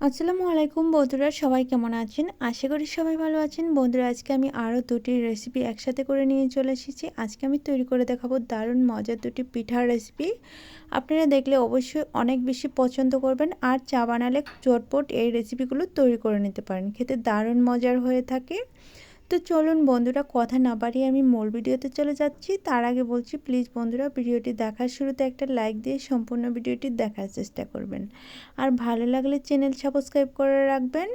আসসালামু আলাইকুম বন্ধুরা, সবাই কেমন আছেন? আশা করি সবাই ভালো আছেন। বন্ধুরা, আজকে আমি আরও দুটি রেসিপি একসাথে করে নিয়ে চলে এসেছি। আজকে আমি তৈরি করে দেখাবো দারুণ মজার দুটি পিঠার রেসিপি আপনারা দেখলে অবশ্যই অনেক বেশি পছন্দ করবেন আর চা বানালে চটপট এই রেসিপিগুলো তৈরি করে নিতে পারেন। খেতে দারুণ মজার হয়ে থাকে। তো চলুন বন্ধুরা কথা না বাড়িয়ে আমি মূল ভিডিওতে চলে যাচ্ছি। তার আগে বলছি প্লিজ বন্ধুরা ভিডিওটি দেখার শুরুতে একটা লাইক দিয়ে সম্পূর্ণ ভিডিওটি দেখার চেষ্টা করবেন। আর ভালো লাগলে চ্যানেল সাবস্ক্রাইব করে রাখবেন।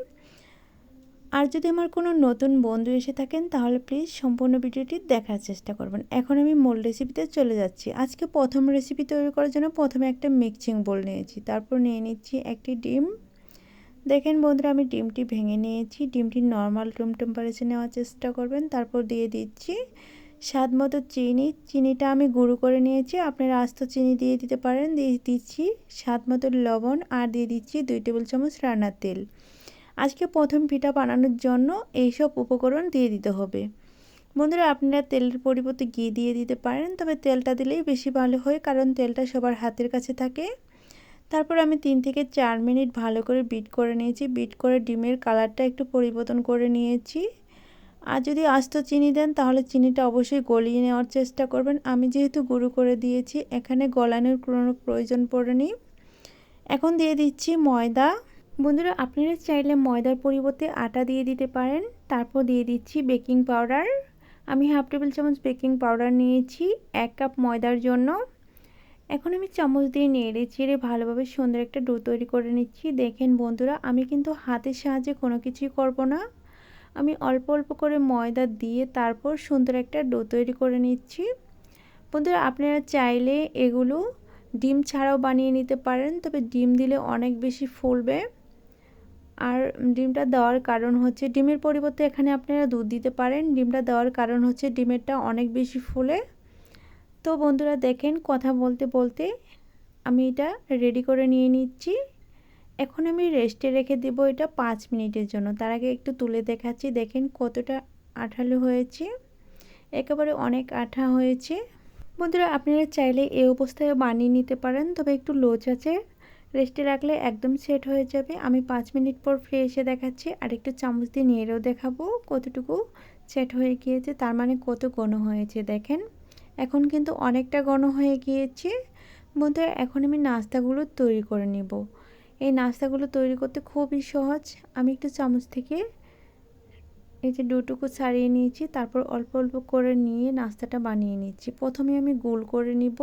আর যদি আমার কোনো নতুন বন্ধু এসে থাকেন, তাহলে প্লিজ সম্পূর্ণ ভিডিওটি দেখার চেষ্টা করবেন। এখন আমি মূল রেসিপিতে চলে যাচ্ছি। আজকে প্রথম রেসিপি তৈরি করার জন্য প্রথমে একটা মিক্সিং বোল নিয়েছি। তারপর নিয়ে নিচ্ছি একটি ডিম। দেখেন বন্ধুরা, আমি ডিমটি ভেঙে নিয়েছি। ডিমটি নর্মাল রুম টেম্পারেচার নেওয়ার চেষ্টা করবেন। তারপর দিয়ে দিচ্ছি স্বাদ মতো চিনি। চিনিটা আমি গুঁড়ো করে নিয়েছি। আপনারা আস্ত চিনি দিয়ে দিতে পারেন। দিয়ে দিচ্ছি স্বাদ মতো লবণ আর দিয়ে দিচ্ছি দুই টেবিল চামচ রান্নার তেল। আজকে প্রথম পিঠা বানানোর জন্য এইসব উপকরণ দিয়ে দিতে হবে। বন্ধুরা, আপনারা তেলের পরিবর্তে ঘি দিয়ে দিতে পারেন। তবে তেলটা দিলেই বেশি ভালো হয়, কারণ তেলটা সবার হাতের কাছে থাকে। তারপর আমি তিন থেকে চার মিনিট ভালো করে বিট করে নিয়েছি। বিট করে ডিমের কালারটা একটু পরিবর্তন করে নিয়েছি। আর যদি আস্ত চিনি দেন, তাহলে চিনিটা অবশ্যই গলিয়ে নেওয়ার চেষ্টা করবেন। আমি যেহেতু গুঁড়ো করে দিয়েছি, এখানে গলানোর কোনো প্রয়োজন পড়েনি। এখন দিয়ে দিচ্ছি ময়দা। বন্ধুরা, আপনারা চাইলে ময়দার পরিবর্তে আটা দিয়ে দিতে পারেন। তারপর দিয়ে দিচ্ছি বেকিং পাউডার আমি হাফ টেবিল চামচ বেকিং পাউডার নিয়েছি, এক কাপ ময়দার জন্য। এখন আমি চামচ দিয়ে নেড়ে চেড়ে ভালোভাবে সুন্দর একটা ডো তৈরি করে নিচ্ছি। দেখেন বন্ধুরা, আমি কিন্তু হাতের সাহায্যে কোনো কিছুই করব না। আমি অল্প অল্প করে ময়দা দিয়ে তারপর সুন্দর একটা ডো তৈরি করে নিচ্ছি। বন্ধুরা, আপনারা চাইলে এগুলো ডিম ছাড়াও বানিয়ে নিতে পারেন, তবে ডিম দিলে অনেক বেশি ফুলবে। আর ডিমটা দেওয়ার কারণ হচ্ছে ডিমের পরিবর্তে এখানে আপনারা দুধ দিতে পারেন। ডিমটা দেওয়ার কারণ হচ্ছে ডিমেরটা অনেক বেশি ফুলে। তো বন্ধুরা দেখেন কথা বলতে বলতে আমি এটা রেডি করে নিয়ে নিচ্ছি। এখন আমি রেস্টে রেখে দেবো এটা পাঁচ মিনিটের জন্য। তার আগে একটু তুলে দেখাচ্ছি। দেখেন কতটা আঠালো হয়েছে। একেবারে অনেক আঠা হয়েছে। বন্ধুরা আপনারা চাইলে এই অবস্থায় বানিয়ে নিতে পারেন, তবে একটু লোচ আছে। রেস্টে রাখলে একদম সেট হয়ে যাবে। আমি পাঁচ মিনিট পর ফিরে এসে দেখাচ্ছি। আর একটু চামচ দিয়ে নিয়েও দেখাবো কতটুকু সেট হয়ে গিয়েছে। তার মানে কত ঘন হয়েছে, দেখেন। এখন কিন্তু অনেকটা ঘন হয়ে গিয়েছে। বন্ধুরা, এখন আমি নাস্তাগুলো তৈরি করে নেব। এই নাস্তাগুলো তৈরি করতে খুবই সহজ। আমি একটু চামচ থেকে এই যে দুটুকু ছাড়িয়ে নিয়েছি, তারপর অল্প অল্প করে নিয়ে নাস্তাটা বানিয়ে নিচ্ছি। প্রথমে আমি গোল করে নিব।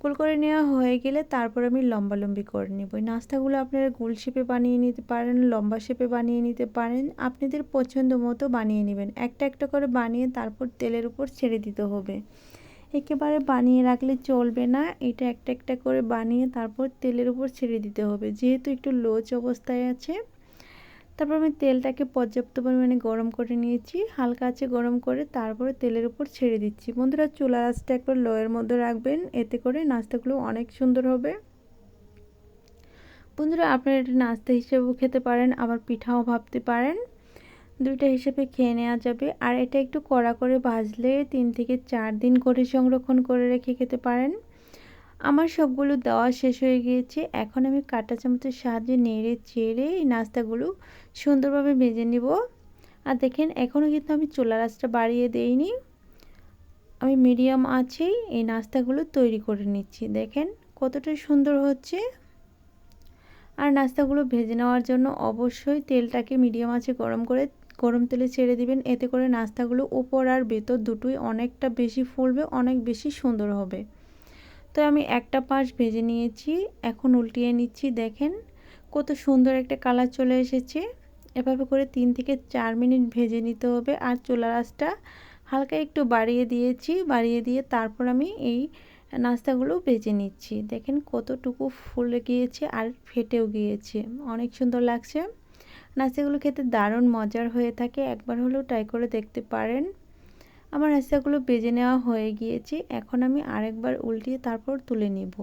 গোল করে নেওয়া হয়ে গেলে তারপর আমি লম্বা লম্বি করে নেব। নাস্তাগুলো আপনারা গোল শেপে বানিয়ে নিতে পারেন, লম্বা শেপে বানিয়ে নিতে পারেন। আপনাদের পছন্দ মতো বানিয়ে নেবেন। একটা একটা করে বানিয়ে তারপর তেলের উপর ছেড়ে দিতে হবে। একেবারে বানিয়ে রাখলে চলবে না। এটা একটা একটা করে বানিয়ে তারপর তেলের উপর ছেড়ে দিতে হবে। যেহেতু একটু লোচ অবস্থায় আছে তারপর আমি তেলটাকে পর্যাপ্ত পরিমাণে গরম করে নিয়েছি। হালকা আছে গরম করে তারপরে তেলের উপর ছেড়ে দিচ্ছি। বন্ধুরা চুলা আঁচটা একবার লোয়ের মধ্যে রাখবেন। এতে করে নাস্তাগুলো অনেক সুন্দর হবে। বন্ধুরা, আপনারা এটা নাস্তা হিসেবেও খেতে পারেন, আবার পিঠাও ভাবতে পারেন। দুইটা হিসেবে খেয়ে নেওয়া যাবে। আর এটা একটু কড়া করে ভাজলে তিন থেকে চার দিন করে সংরক্ষণ করে রেখে খেতে পারেন। আমার সবগুলো দেওয়া শেষ হয়ে গিয়েছে। এখন আমি কাঁটা চামচের সাহায্যে নেড়ে চেড়ে এই নাস্তাগুলো সুন্দরভাবে ভেজে নিব। আর দেখেন এখনও কিন্তু আমি চুলা রাসটা বাড়িয়ে দেইনি। আমি মিডিয়াম আছেই এই নাস্তাগুলো তৈরি করে নিচ্ছি। দেখেন, কতটা সুন্দর হচ্ছে। আর নাস্তাগুলো ভেজে নেওয়ার জন্য অবশ্যই তেলটাকে মিডিয়াম আছে গরম করে, গরম তেলে ছেড়ে দিবেন। এতে করে নাস্তাগুলো উপর আর ভেতর দুটোই অনেকটা বেশি ফুলবে, অনেক বেশি সুন্দর হবে। তো আমি একটা পাশ ভেজে নিয়েছি, এখন উল্টিয়ে নিচ্ছি, দেখেন কত সুন্দর একটা কালার চলে এসেছে। এভাবে করে তিন থেকে চার মিনিট ভেজে নিতে হবে আর চুলা রাসটা হালকা একটু বাড়িয়ে দিয়েছি, বাড়িয়ে দিয়ে তারপর আমি এই নাস্তাগুলো ভেজে নিচ্ছি। দেখেন কতটুকু ফুলে গিয়েছে আর ফেটেও গিয়েছে, অনেক সুন্দর লাগছে। নাস্তাগুলো খেতে দারুণ মজার হয়ে থাকে, একবার হলেও ট্রাই করে দেখতে পারেন। আমার নাস্তাগুলো বেজে নেওয়া হয়ে গিয়েছে। এখন আমি আরেকবার উল্টিয়ে তারপর তুলে নিব।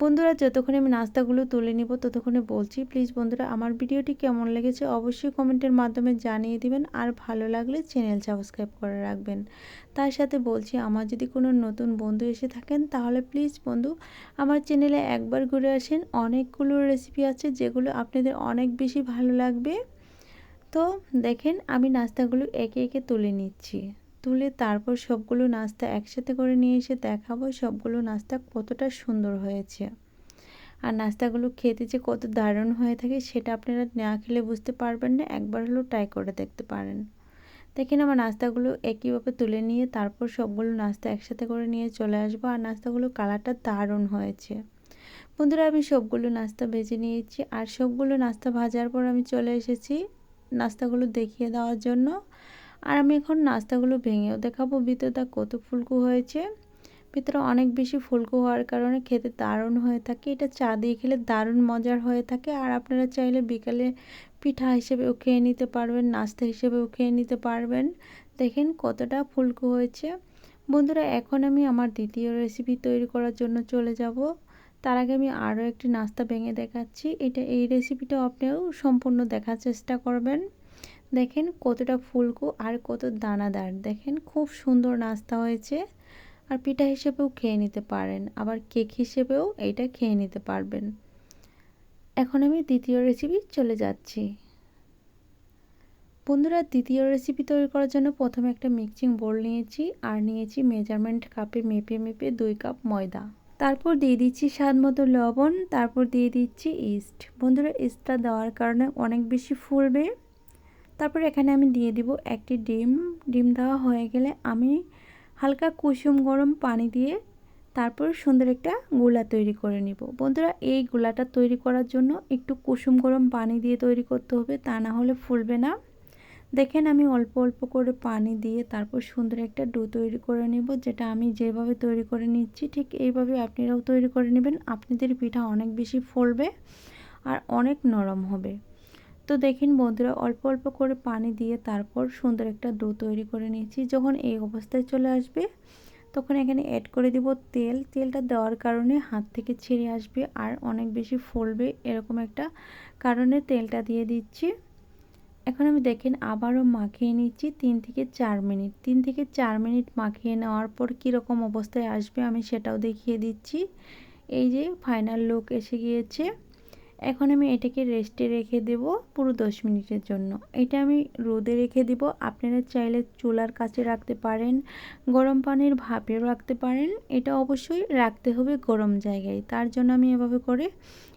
বন্ধুরা, যতক্ষণে আমি নাস্তাগুলো তুলে নিব, ততক্ষণে বলছি প্লিজ বন্ধুরা, আমার ভিডিওটি কেমন লেগেছে অবশ্যই কমেন্টের মাধ্যমে জানিয়ে দিবেন। আর ভালো লাগলে চ্যানেল সাবস্ক্রাইব করে রাখবেন। তার সাথে বলছি, আমার যদি কোনো নতুন বন্ধু এসে থাকেন, তাহলে প্লিজ বন্ধু, আমার চ্যানেলে একবার ঘুরে আসেন। অনেকগুলো রেসিপি আছে যেগুলো আপনাদের অনেক বেশি ভালো লাগবে। তো দেখেন, আমি নাস্তাগুলো একে একে তুলে নিচ্ছি। তুলে তারপর সবগুলো নাস্তা একসাথে করে নিয়ে এসে দেখাবো সবগুলো নাস্তা কতটা সুন্দর হয়েছে। আর নাস্তাগুলো খেতে যে কত দারুণ হয়ে থাকে সেটা আপনারা না খেলে বুঝতে পারবেন না, একবার হলেও ট্রাই করে দেখতে পারেন। দেখেন আমার নাস্তাগুলো একইভাবে তুলে নিয়ে তারপর সবগুলো নাস্তা একসাথে করে নিয়ে চলে আসব আর নাস্তাগুলো কালারটা দারুণ হয়েছে। বন্ধুরা, আমি সবগুলো নাস্তা ভেজে নিয়েছি আর সবগুলো নাস্তা ভাজার পর আমি চলে এসেছি নাস্তাগুলো দেখিয়ে দেওয়ার জন্য। আর আমি এখন নাস্তাগুলো ভেঙেও দেখাবো। ভিতরে ভিতরটা কত ফুলকু হয়েছে। ভিতরে অনেক বেশি ফুলকু হওয়ার কারণে খেতে দারুণ হয়ে থাকে। এটা চা দিয়ে খেলে দারুণ মজার হয়ে থাকে। আর আপনারা চাইলে বিকালে পিঠা হিসেবেও খেয়ে নিতে পারবেন, নাস্তা হিসেবেও খেয়ে নিতে পারবেন। দেখেন কতটা ফুলকু হয়েছে। বন্ধুরা, এখন আমি আমার দ্বিতীয় রেসিপি তৈরি করার জন্য চলে যাব। তার আগে আমি আরও একটি নাস্তা ভেঙে দেখাচ্ছি। এটা এই রেসিপিটাও আপনিও সম্পূর্ণ দেখার চেষ্টা করবেন। দেখেন কতটা ফুলকো আর কত দানাদার। দেখেন খুব সুন্দর নাস্তা হয়েছে। আর পিঠা হিসেবেও খেয়ে নিতে পারেন, আবার কেক হিসেবেও এইটা খেয়ে নিতে পারবেন। এখন আমি দ্বিতীয় রেসিপি চলে যাচ্ছি। বন্ধুরা, দ্বিতীয় রেসিপি তৈরি করার জন্য প্রথমে একটা মিক্সিং বোল নিয়েছি আর নিয়েছি মেজারমেন্ট কাপে মেপে মেপে দুই কাপ ময়দা। তারপর দিয়ে দিচ্ছি স্বাদ মতো লবণ, তারপর দিয়ে দিচ্ছি ইস্ট বন্ধুরা ইস্টটা দেওয়ার কারণে অনেক বেশি ফুলবে। তারপর এখানে আমি দিয়ে দিব একটি ডিম। ডিম দেওয়া হয়ে গেলে আমি হালকা কুসুম গরম পানি দিয়ে তারপর সুন্দর একটা গোলা তৈরি করে নিব। বন্ধুরা, এই গোলাটা তৈরি করার জন্য একটু কুসুম গরম পানি দিয়ে তৈরি করতে হবে, তা না হলে ফুলবে না। দেখেন আমি অল্প অল্প করে পানি দিয়ে তারপর সুন্দর একটা ডো তৈরি করে নেব, যেটা আমি যেভাবে তৈরি করে নিচ্ছি ঠিক এইভাবে আপনারাও তৈরি করে নেবেন। আপনাদের পিঠা অনেক বেশি ফলবে আর অনেক নরম হবে। তো দেখেন বন্ধুরা, অল্প অল্প করে পানি দিয়ে তারপর সুন্দর একটা ডো তৈরি করে নিয়েছি। যখন এই অবস্থায় চলে আসবে, তখন এখানে অ্যাড করে দিব তেল। তেলটা দেওয়ার কারণে হাত থেকে ছেড়ে আসবে আর অনেক বেশি ফুলবে এরকম একটা কারণে তেলটা দিয়ে দিচ্ছি। এখন আমি দেখেন আবারও মাখিয়ে নিচ্ছি তিন থেকে চার মিনিট। তিন থেকে চার মিনিট মাখিয়ে নেওয়ার পর কীরকম অবস্থায় আসবে আমি সেটাও দেখিয়ে দিচ্ছি। এই যে ফাইনাল লুক এসে গিয়েছে। এখন আমি এটাকে রেস্টে রেখে দেব পুরো দশ মিনিটের জন্য। এটা আমি রোদে রেখে দেব। আপনারা চাইলে চুলার কাছে রাখতে পারেন, গরম পানির ভাপেও রাখতে পারেন। এটা অবশ্যই রাখতে হবে গরম জায়গায়। তার জন্য আমি এভাবে করে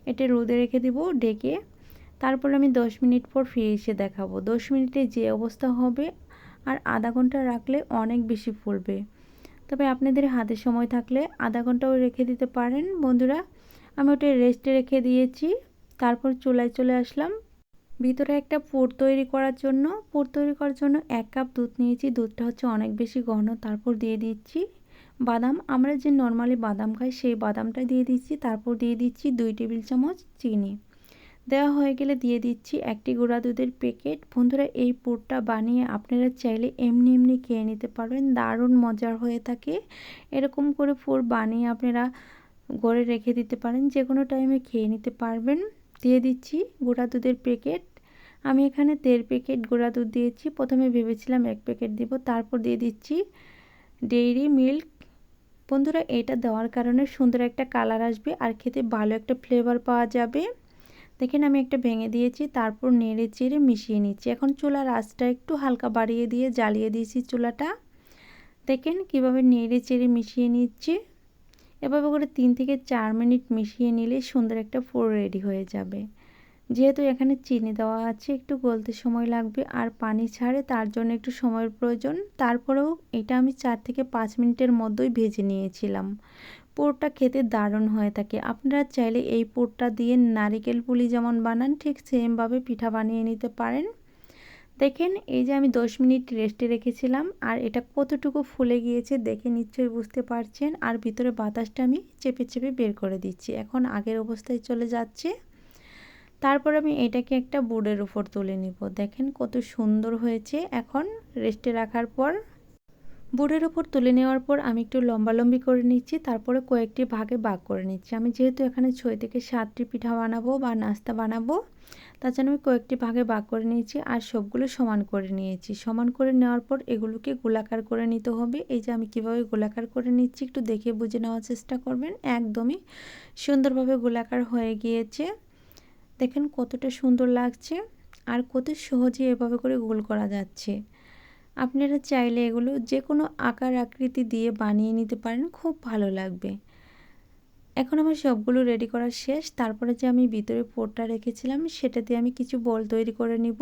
এটা রোদে রেখে দেব ডেকে তারপর আমি দশ মিনিট পর ফিরে এসে দেখাবো। দশ মিনিটে যে অবস্থা হবে আর আধা ঘণ্টা রাখলে অনেক বেশি ফুলবে। তবে আপনাদের হাতে সময় থাকলে আধা ঘন্টাও রেখে দিতে পারেন। বন্ধুরা, আমি ওটা রেস্টে রেখে দিয়েছি। তারপর চুলায় চলে আসলাম। ভিতরে একটা পুর তৈরি করার জন্য। পুর তৈরি করার জন্য এক কাপ দুধ নিয়েছি। দুধটা হচ্ছে অনেক বেশি ঘন, তারপর দিয়ে দিচ্ছি বাদাম। আমরা যে নর্মালি বাদাম খাই, সেই বাদামটা দিয়ে দিচ্ছি। তারপর দিয়ে দিচ্ছি দুই টেবিল চামচ চিনি। দেওয়া হয়ে গেলে দিয়ে দিচ্ছি একটি গুঁড়া দুধের প্যাকেট। বন্ধুরা, এই পুরটা বানিয়ে আপনারা চাইলে এমনি এমনি খেয়ে নিতে পারবেন। দারুণ মজার হয়ে থাকে। এরকম করে পুর বানিয়ে আপনারা গড়ে রেখে দিতে পারেন। যে কোনো টাইমে খেয়ে নিতে পারবেন। দিয়ে দিচ্ছি গোড়া দুধের প্যাকেট আমি এখানে দেড় প্যাকেট গুঁড়া দুধ দিয়েছি। প্রথমে ভেবেছিলাম এক প্যাকেট দিব, তারপর দিয়ে দিচ্ছি ডেইরি মিল্ক বন্ধুরা, এটা দেওয়ার কারণে সুন্দর একটা কালার আসবে আর খেতে ভালো একটা ফ্লেভার পাওয়া যাবে। দেখেন, আমি একটা ভেঙে দিয়েছি, তারপর নেড়ে চেড়ে মিশিয়ে নিচ্ছি। এখন চুলার আঁচটা একটু হালকা বাড়িয়ে দিয়ে জ্বালিয়ে দিয়েছি চুলাটা। দেখেন, কীভাবে নেড়ে চেড়ে মিশিয়ে নিচ্ছি। এভাবে করে তিন থেকে চার মিনিট মিশিয়ে নিলে সুন্দর একটা ফোর রেডি হয়ে যাবে। যেহেতু এখানে চিনি দেওয়া আছে, একটু গলতে সময় লাগবে আর পানি ছাড়ে তার জন্য একটু সময়ের প্রয়োজন। তারপরেও এটা আমি চার থেকে পাঁচ মিনিটের মধ্যেই ভেজে নিয়েছিলাম। পুরটা খেতে দারুণ হয়ে থাকে। আপনারা চাইলে এই পুরটা দিয়ে নারিকেল পুলি যেমন বানান, ঠিক সেমভাবে পিঠা বানিয়ে নিতে পারেন। দেখেন, এই যে আমি দশ মিনিট রেস্টে রেখেছিলাম, আর এটা কতটুকু ফুলে গিয়েছে দেখে নিশ্চয়ই বুঝতে পারছেন। আর ভিতরে বাতাসটা আমি চেপে চেপে বের করে দিচ্ছি। এখন আগের অবস্থায় চলে যাচ্ছে। তারপর আমি এটাকে একটা বোর্ডের উপর তুলে নিব। দেখেন কত সুন্দর হয়েছে। এখন রেস্টে রাখার পর বোর্ডের ওপর তুলে নেওয়ার পর আমি একটু লম্বালম্বি করে নিচ্ছি, তারপরে কয়েকটি ভাগে ভাগ করে নিচ্ছি। আমি যেহেতু এখানে ছয় থেকে সাতটি পিঠা বানাবো বা নাস্তা বানাবো, তার জন্য আমি কয়েকটি ভাগে ভাগ করে নিয়েছি আর সবগুলো সমান করে নিয়েছি। সমান করে নেওয়ার পর এগুলোকে গোলাকার করে নিতে হবে। এই যে আমি কীভাবে গোলাকার করে নিচ্ছি একটু দেখে বুঝে নেওয়ার চেষ্টা করবেন। একদমই সুন্দরভাবে গোলাকার হয়ে গিয়েছে। দেখেন কতটা সুন্দর লাগছে আর কত সহজে এভাবে করে গোল করা যাচ্ছে। আপনারা চাইলে এগুলো যে কোনো আকার আকৃতি দিয়ে বানিয়ে নিতে পারেন, খুব ভালো লাগবে। এখন আমার সবগুলো রেডি করা শেষ, তারপরে যে আমি ভিতরে পোরটা রেখেছিলাম, সেটা দিয়ে আমি কিছু বল তৈরি করে নিব।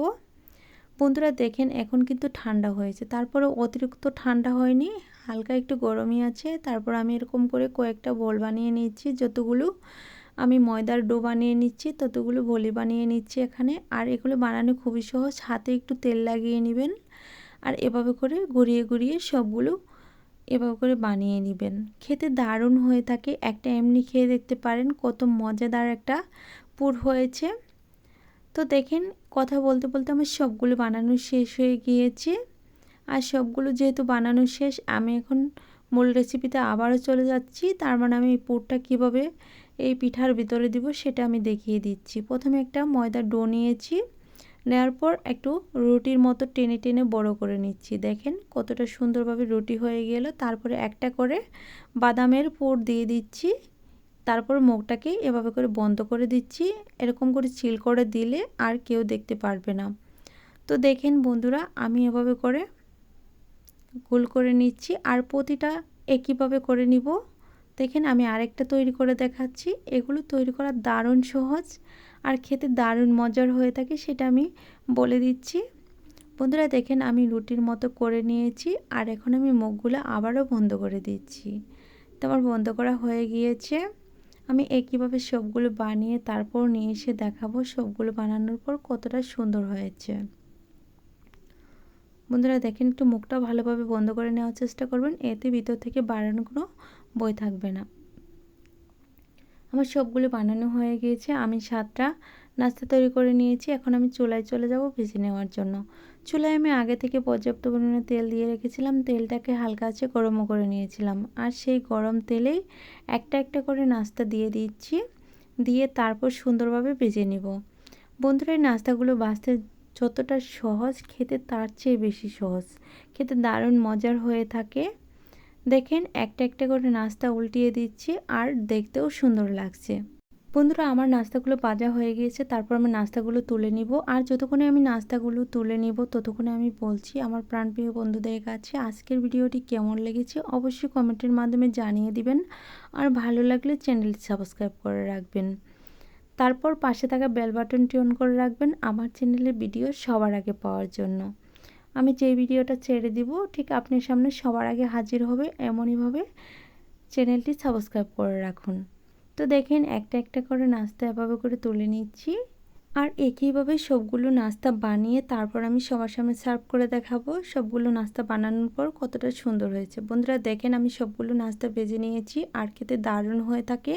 বন্ধুরা দেখেন, এখন কিন্তু ঠান্ডা হয়েছে। তারপরে অতিরিক্ত ঠান্ডা হয়নি, হালকা একটু গরমই আছে। তারপর আমি এরকম করে কয়েকটা বল বানিয়ে নিচ্ছি, যতগুলো আমি ময়দার ডো বানিয়ে নিচ্ছি, ততগুলো বলি বানিয়ে নিচ্ছি এখানে। আর এগুলো বানানো খুবই সহজ, হাতে একটু তেল লাগিয়ে নেবেন। আর এভাবে করে গড়িয়ে গড়িয়ে সবগুলো এভাবে করে বানিয়ে নেবেন। খেতে দারুণ হয়ে থাকে। একটা এমনি খেয়ে দেখতে পারেন কত মজাদার একটা পুর হয়েছে। তো দেখেন, কথা বলতে বলতে আমার সবগুলো বানানো শেষ হয়ে গিয়েছে। আর সবগুলো যেহেতু বানানো শেষ, আমি এখন মূল রেসিপিতে আবারও চলে যাচ্ছি। তার মানে আমি এই পুরটা কীভাবে এই পিঠার ভিতরে দিব সেটা আমি দেখিয়ে দিচ্ছি। প্রথমে একটা ময়দার ডো নিয়েছি। নেওয়ার পর একটু রুটির মতো টেনে টেনে বড় করে নিচ্ছি। দেখেন কতটা সুন্দরভাবে রুটি হয়ে গেল। তারপরে একটা করে বাদামের পুর দিয়ে দিচ্ছি। তারপর মুখটাকে এভাবে করে বন্ধ করে দিচ্ছি। এরকম করে চিল করে দিলে আর কেউ দেখতে পারবে না। তো দেখেন বন্ধুরা, আমি এভাবে করে গোল করে নিচ্ছি। আর প্রতিটা একইভাবে করে নিব। দেখেন আমি আরেকটা তৈরি করে দেখাচ্ছি। এগুলো তৈরি করা দারুণ সহজ। আর খেতে দারুণ মজার হয়ে থাকে সেটা আমি বলে দিচ্ছি। বন্ধুরা দেখেন আমি রুটির মতো করে নিয়েছি আর এখন আমি মুখগুলো আবারও বন্ধ করে দিচ্ছি। তো আমার বন্ধ করা হয়ে গিয়েছে। আমি একইভাবে সবগুলো বানিয়ে তারপর নিয়ে এসে দেখাবো সবগুলো বানানোর পর কতটা সুন্দর হয়েছে। বন্ধুরা দেখেন একটু মুখটা ভালোভাবে বন্ধ করে নেওয়ার চেষ্টা করবেন, এতে ভিতর থেকে বাড়ানো কোনো বই থাকবে না। আমার সবগুলো বানানো হয়ে গিয়েছে, আমি সাতটা নাস্তা তৈরি করে নিয়েছি, এখন আমি চুলায় চলে যাব ভেজে নেওয়ার জন্য। চুলায় আমি আগে থেকে পর্যাপ্ত পরিমাণে তেল দিয়ে রেখেছিলাম, তেলটাকে হালকা আছে গরমও করে নিয়েছিলাম। আর সেই গরম তেলেই একটা একটা করে নাস্তা দিয়ে দিচ্ছি, দিয়ে তারপর সুন্দরভাবে ভেজে নিব। বন্ধুরা, এই নাস্তাগুলো বাঁচতে যতটা সহজ, খেতে তার চেয়ে বেশি সহজ। খেতে দারুণ মজার হয়ে থাকে। দেখেন একটা একটা করে নাস্তা উল্টিয়ে দিচ্ছি আর দেখতেও সুন্দর লাগছে। বন্ধুরা, আমার নাস্তাগুলো বাজা হয়ে গিয়েছে, তারপর আমি নাস্তাগুলো তুলে নিব। আর যতক্ষণে আমি নাস্তাগুলো তুলে নিব, ততক্ষণে আমি বলছি আমার প্রাণপ্রিয় বন্ধুদের কাছে আজকের ভিডিওটি কেমন লেগেছে অবশ্যই কমেন্টের মাধ্যমে জানিয়ে দিবেন। আর ভালো লাগলে চ্যানেলটি সাবস্ক্রাইব করে রাখবেন। তারপর পাশে থাকা বেল বাটনটি অন করে রাখবেন আমার চ্যানেলের ভিডিও সবার আগে পাওয়ার জন্য। আমি যে ভিডিওটা ছেড়ে দিব, ঠিক আপনার সামনে সবার আগে হাজির হবে এমনইভাবে চ্যানেলটি সাবস্ক্রাইব করে রাখুন। তো দেখেন একটা একটা করে নাস্তা এভাবে করে তুলে নিচ্ছি। আর একইভাবে সবগুলো নাস্তা বানিয়ে তারপর আমি সবার সামনে সার্ভ করে দেখাবো সবগুলো নাস্তা বানানোর পর কতটা সুন্দর হয়েছে। বন্ধুরা, দেখেন আমি সবগুলো নাস্তা বেজে নিয়েছি, আর খেতে দারুণ হয়ে থাকে।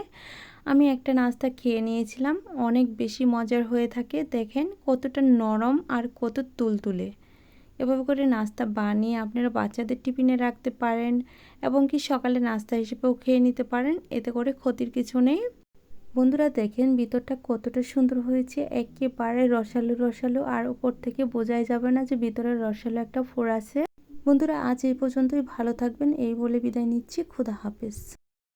আমি একটা নাস্তা খেয়ে নিয়েছিলাম, অনেক বেশি মজার হয়ে থাকে। দেখেন কতটা নরম আর কত তুলতুলে। এভাবে করে নাস্তা বানিয়ে আপনারা বাচ্চাদের টিফিনে রাখতে পারেন এবং কি সকালে নাস্তা হিসেবেও খেয়ে নিতে পারেন, এতে করে ক্ষতির কিছু নেই। বন্ধুরা, দেখেন ভিতরটা কতটা সুন্দর হয়েছে। একেবারে রসালো রসালো, আর উপর থেকে বোঝাই যাবে না যে ভিতরে রসালো একটা ফোর আছে। বন্ধুরা, আজ এই পর্যন্তই। ভালো থাকবেন। এই বলে বিদায় নিচ্ছি। খুদা হাফেজ।